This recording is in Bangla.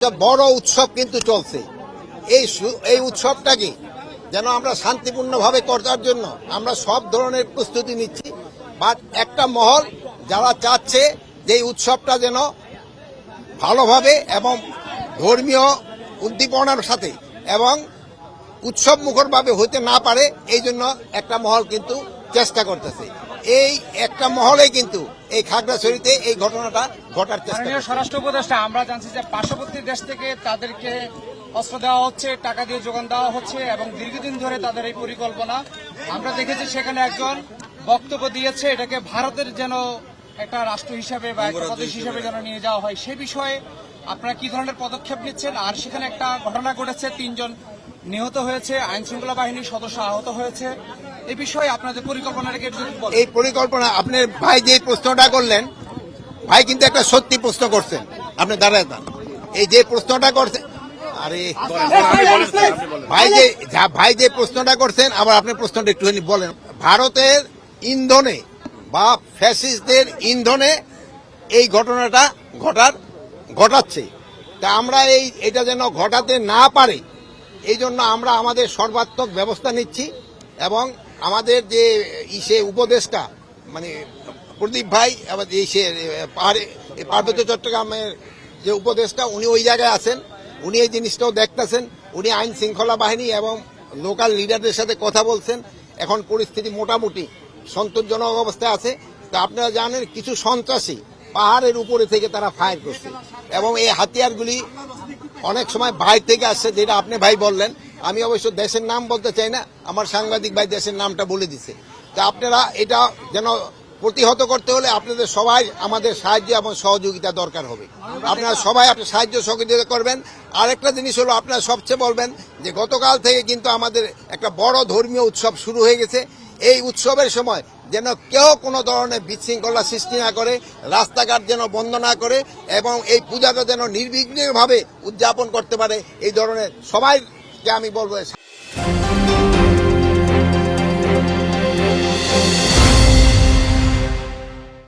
বড় উৎসব কিন্তু চলছে। এই এই উৎসবটাকে যেন আমরা শান্তিপূর্ণভাবে করার জন্য আমরা সব ধরনের প্রস্তুতি নিচ্ছি। বা একটা মহল যারা চাচ্ছে যে উৎসবটা যেন ভালোভাবে এবং ধর্মীয় উদ্দীপনার সাথে এবং উৎসব মুখরভাবে হতে না পারে, এই জন্য একটা মহল কিন্তু চেষ্টা করতেছে। এই একটা মহলে কিন্তু এই খাগড়াছড়িতে এই ঘটনাটা ঘটার চেষ্টা স্বরাষ্ট্র উপদেষ্টা আমরা জানছি যে পার্শ্ববর্তী দেশ থেকে তাদেরকে অস্ত্র দেওয়া হচ্ছে টাকা দিয়ে যোগান দেওয়া হচ্ছে এবং দীর্ঘদিন ধরে তাদের এই পরিকল্পনা। আমরা দেখেছি সেখানে একজন বক্তব্য দিয়েছে এটাকে ভারতের যেন একটা রাষ্ট্র হিসাবে বা একটা প্রদেশ হিসাবে। যেন নিয়ে যাওয়া হয় সে বিষয়ে আপনারা কি ধরনের পদক্ষেপ নিচ্ছেন? আর সেখানে একটা ঘটনা ঘটেছে তিনজন নিহত হয়েছে আইন শৃঙ্খলা বাহিনীর সদস্য আহত হয়েছে। এই বিষয়ে আপনাদের যদি বলেন। এই পরিকল্পনা আপনার ভাই যে প্রশ্নটা করলেন, ভাই কিন্তু একটা সত্যি প্রশ্ন করছেন। আপনি দাঁড়ায় যান। এই যে প্রশ্নটা করছেন, আরে, ভাই যে ভাই যে প্রশ্নটা করছেন, আবার আপনি প্রশ্নটা একটুখানি বলেন। ভারতের ইন্ধনে বা ফ্যাসিস্টদের ইন্ধনে এই ঘটনাটা ঘটার, ঘটাচ্ছে। তা আমরা এই, এটা যেন ঘটাতে না পারে এই জন্য আমরা আমাদের সর্বাত্মক ব্যবস্থা নিচ্ছি এবং আমাদের যে ইসে উপদেষ্টা মানে প্রদীপ ভাই এই সে পাহাড়ে পার্বত্য চট্টগ্রামের যে উপদেষ্টা, উনি ওই জায়গায় আছেন। উনি এই জিনিসটাও দেখতেছেন। উনি আইন শৃঙ্খলা বাহিনী এবং লোকাল লিডারদের সাথে কথা বলছেন। এখন পরিস্থিতি মোটামুটি সন্তোষজনক অবস্থায় আছে। তা আপনারা জানেন, কিছু সন্ত্রাসী পাহাড়ের উপরে থেকে তারা ফায়ার করছে এবং এই হাতিয়ারগুলি অনেক সময় বাইরে থেকে আসছে, যেটা আপনি ভাই বললেন, আমি অবশ্য দেশের নাম বলতে চাই না, আমার সাংবাদিক ভাই দেশের নামটা বলে দিছে। তা আপনারা এটা যেন প্রতিহত করতে হলে আপনাদের সবাই আমাদের সাহায্য এবং সহযোগিতা দরকার হবে। আপনারা সবাই আপনার সাহায্য সহযোগিতা করবেন। আরেকটা জিনিস হলো, আপনারা সবচেয়ে বলবেন যে গতকাল থেকে কিন্তু আমাদের একটা বড় ধর্মীয় উৎসব শুরু হয়ে গেছে। এই উৎসবের সময় যেন কেউ কোনো ধরনের বিশৃঙ্খলা সৃষ্টি না করে, রাস্তাঘাট যেন বন্ধ না করে এবং এই পূজাটা যেন নির্বিঘ্নভাবে উদযাপন করতে পারে, এই ধরনের সবাইকে আমি বলব